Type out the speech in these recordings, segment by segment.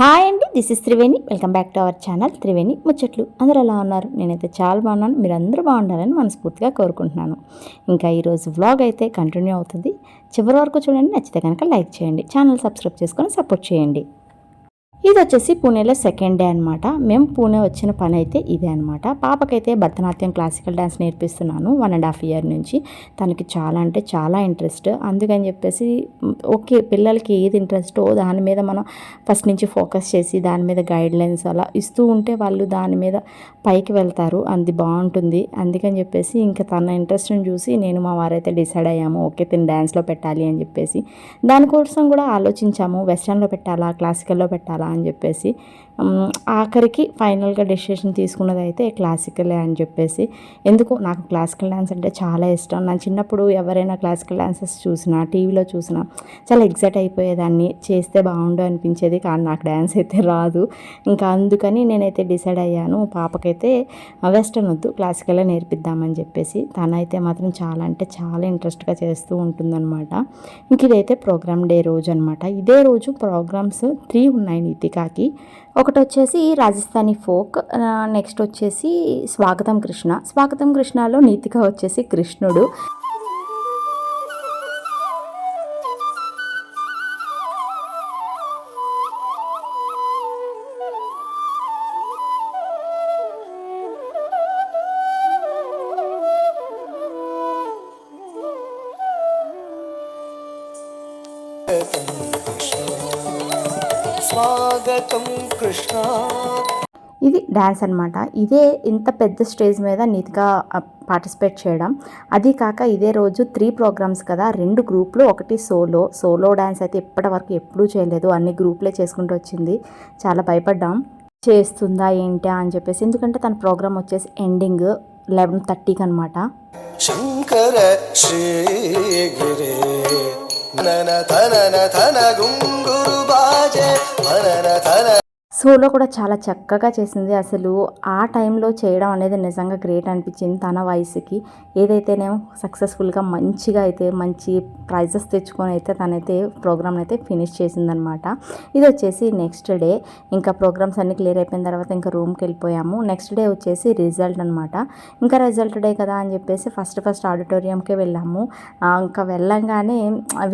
Hi అండి this is Triveni welcome back to our channel Triveni ముచ్చట్లు అందరూ ఎలా ఉన్నారు? నేనైతే చాలా బాగున్నాను. మీరు అందరూ బాగుండాలని మనస్ఫూర్తిగా కోరుకుంటున్నాను. ఇంకా ఈరోజు వ్లాగ్ అయితే కంటిన్యూ అవుతుంది. చివరి వరకు చూడండి నచ్చితే కనుక లైక్ చేయండి. ఛానల్ సబ్స్క్రైబ్ చేసుకొని సపోర్ట్ చేయండి. ఇది వచ్చేసి పూణేలో సెకండ్ డే అనమాట మేము పూణే వచ్చిన పని అయితే ఇదే అనమాట పాపకైతే భరతనాట్యం క్లాసికల్ డ్యాన్స్ నేర్పిస్తున్నాను వన్ అండ్ హాఫ్ ఇయర్ నుంచి. తనకి చాలా అంటే చాలా ఇంట్రెస్ట్ అందుకని చెప్పేసి ఓకే పిల్లలకి ఏది ఇంట్రెస్టో దాని మీద మనం ఫస్ట్ నుంచి ఫోకస్ చేసి దాని మీద గైడ్ లైన్స్ అలా ఇస్తూ ఉంటే వాళ్ళు దాని మీద పైకి వెళ్తారు. అది బాగుంటుంది. అందుకని చెప్పేసి ఇంకా తన ఇంట్రెస్ట్ని చూసి నేను మా వారైతే డిసైడ్ అయ్యాము ఓకే తిని డ్యాన్స్లో పెట్టాలి అని చెప్పేసి. దానికోసం కూడా ఆలోచించాము. వెస్ట్రన్లో పెట్టాలా క్లాసికల్లో పెట్టాలా అని చెప్పేసి ఆఖరికి ఫైనల్గా డెసిషన్ తీసుకున్నది అయితే క్లాసికలే అని చెప్పేసి. ఎందుకో నాకు క్లాసికల్ డ్యాన్స్ అంటే చాలా ఇష్టం. నా చిన్నప్పుడు ఎవరైనా క్లాసికల్ డ్యాన్సెస్ చూసినా టీవీలో చూసినా చాలా ఎగ్జైట్ అయిపోయేదాన్ని. చేస్తే బాగుండు అనిపించేది కానీ నాకు డ్యాన్స్ అయితే రాదు. ఇంకా అందుకని నేనైతే డిసైడ్ అయ్యాను పాపకైతే వెస్టర్న్ వద్దు క్లాసికలే నేర్పిద్దామని చెప్పేసి. తనైతే మాత్రం చాలా అంటే చాలా ఇంట్రెస్ట్గా చేస్తూ ఉంటుందన్నమాట. ఇంక ఇదైతే ప్రోగ్రామ్ డే రోజు అనమాట ఇదే రోజు ప్రోగ్రామ్స్ త్రీ ఉన్నాయి నీతికాకి ఒకటి వచ్చేసి రాజస్థానీ ఫోక్ నెక్స్ట్ వచ్చేసి స్వాగతం కృష్ణ. స్వాగతం కృష్ణలో నీతిక వచ్చేసి కృష్ణుడు. స్వాగతం కృష్ణ. ఇది డ్యాన్స్ అనమాట ఇదే ఇంత పెద్ద స్టేజ్ మీద నీట్గా పార్టిసిపేట్ చేయడం. అది కాక ఇదే రోజు త్రీ ప్రోగ్రామ్స్ కదా రెండు గ్రూప్లు ఒకటి సోలో. సోలో డ్యాన్స్ అయితే ఇప్పటి వరకు ఎప్పుడూ చేయలేదు. అన్ని గ్రూప్లే చేసుకుంటూ వచ్చింది. చాలా భయపడ్డాం. చేస్తుందా ఏంటా అని చెప్పేసి. ఎందుకంటే తన ప్రోగ్రామ్ వచ్చేసి ఎండింగ్ లెవెన్ థర్టీకి అనమాట శంకర నన తన సోలో కూడా చాలా చక్కగా చేసింది. అసలు ఆ టైంలో చేయడం అనేది నిజంగా గ్రేట్ అనిపించింది తన వయసుకి. ఏదైతేనేమో సక్సెస్ఫుల్గా మంచిగా అయితే మంచి ప్రైజెస్ తెచ్చుకొని అయితే తనైతే ప్రోగ్రామ్ అయితే ఫినిష్ చేసిందనమాట. ఇది వచ్చేసి నెక్స్ట్ డే. ఇంకా ప్రోగ్రామ్స్ అన్ని క్లియర్ అయిపోయిన తర్వాత ఇంకా రూమ్కి వెళ్ళిపోయాము. నెక్స్ట్ డే వచ్చేసి రిజల్ట్ అనమాట. ఇంకా రిజల్ట్ డే కదా అని చెప్పేసి ఫస్ట్ ఫస్ట్ ఆడిటోరియంకే వెళ్ళాము. ఇంకా వెళ్ళంగానే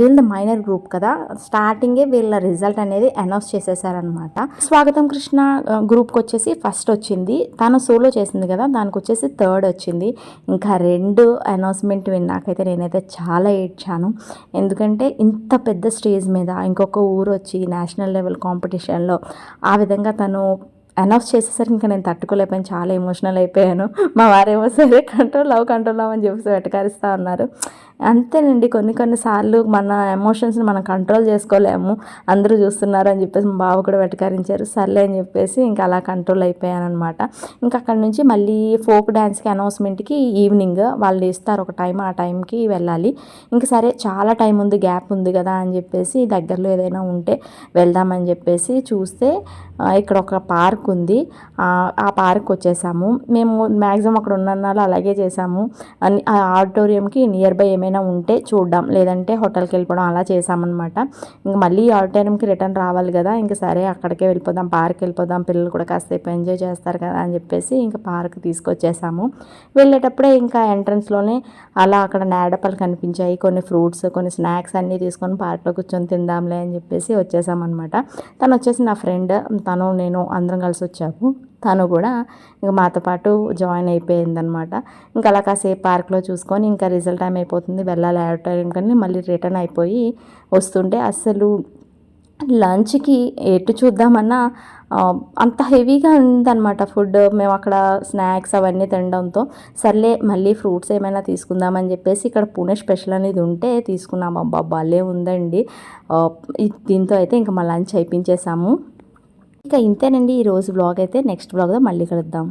వీళ్ళ మైనర్ గ్రూప్ కదా. స్టార్టింగే వీళ్ళ రిజల్ట్ అనేది అనౌన్స్ చేసేసారనమాట. స్వాగతం కృష్ణ గ్రూప్కి వచ్చేసి ఫస్ట్ వచ్చింది. తను సోలో చేసింది కదా దానికి వచ్చేసి థర్డ్ వచ్చింది. ఇంకా రెండు అనౌన్స్మెంట్ విన్నాకైతే నేనైతే చాలా ఏడ్చాను. ఎందుకంటే ఇంత పెద్ద స్టేజ్ మీద ఇంకొక ఊరు వచ్చి నేషనల్ లెవెల్ కాంపిటీషన్లో ఆ విధంగా తను అనౌన్స్ చేసేసరికి ఇంకా నేను తట్టుకోలేకపోయాను. చాలా ఎమోషనల్ అయిపోయాను. మా వారేమో సరే కంట్రోల్ లవ్ కంట్రోల్ అవ్వని చెప్పేసి వెటకారిస్తూ ఉన్నారు. అంతేనండి. కొన్ని కొన్ని సార్లు మన ఎమోషన్స్ని మనం కంట్రోల్ చేసుకోలేము. అందరూ చూస్తున్నారు అని చెప్పేసి మా బావ కూడా వెటకారించారు. సర్లే అని చెప్పేసి ఇంకా అలా కంట్రోల్ అయిపోయాను అనమాట ఇంకా అక్కడ నుంచి మళ్ళీ ఫోక్ డ్యాన్స్కి అనౌన్స్మెంట్కి ఈవినింగ్ వాళ్ళు ఇస్తారు ఒక టైం ఆ టైంకి వెళ్ళాలి. ఇంకా సరే చాలా టైం ఉంది గ్యాప్ ఉంది కదా అని చెప్పేసి దగ్గరలో ఏదైనా ఉంటే వెళ్దామని చెప్పేసి చూస్తే ఇక్కడ ఒక పార్క్ ఉంది. ఆ పార్క్ వచ్చేసాము. మేము మ్యాక్సిమం అక్కడ ఉన్న అలాగే చేసాము. ఆ ఆడిటోరియంకి నియర్ బై ఏమైనా ఏమైనా ఉంటే చూడడం లేదంటే హోటల్కి వెళ్ళిపోవడం అలా చేసామన్నమాట ఇంక మళ్ళీ ఆ టైంకి రిటర్న్ రావాలి కదా. ఇంకా సరే అక్కడికే వెళ్ళిపోదాం పార్క్ వెళ్ళిపోదాం. పిల్లలు కూడా కాసేపు ఎంజాయ్ చేస్తారు కదా అని చెప్పేసి ఇంకా పార్క్ తీసుకొచ్చేసాము. వెళ్ళేటప్పుడే ఇంకా ఎంట్రన్స్లోనే అలా అక్కడ నేడపలు కనిపించాయి. కొన్ని ఫ్రూట్స్ కొన్ని స్నాక్స్ అన్నీ తీసుకొని పార్క్లో కూర్చొని తిందాంలే అని చెప్పేసి వచ్చేసామన్నమాట. తను వచ్చేసి నా ఫ్రెండ్ తను నేను అందరం కలిసి వచ్చాము. తను కూడా ఇంకా మాతో పాటు జాయిన్ అయిపోయిందనమాట. ఇంకా అలా కాసేపు పార్క్లో చూసుకొని ఇంకా రిజల్ట్ టైం అయిపోతుంది. వెళ్ళాలి ఆడిటోరియం కానీ మళ్ళీ రిటర్న్ అయిపోయి వస్తుంటే అసలు లంచ్కి ఎటు చూద్దామన్నా అంత హెవీగా ఉందన్నమాట ఫుడ్. మేము అక్కడ స్నాక్స్ అవన్నీ తినడంతో సర్లే మళ్ళీ ఫ్రూట్స్ ఏమైనా తీసుకుందామని చెప్పేసి ఇక్కడ పూణే స్పెషల్ అనేది ఉంటే తీసుకున్నాం. అబ్బా భలే ఉందండి. దీంతో అయితే ఇంకా మా లంచ్ అయిపించేసాము. ఇక ఇంతేనండి. ఈరోజు బ్లాగ్ అయితే నెక్స్ట్ బ్లాగ్లో మళ్ళీ కలుద్దాం.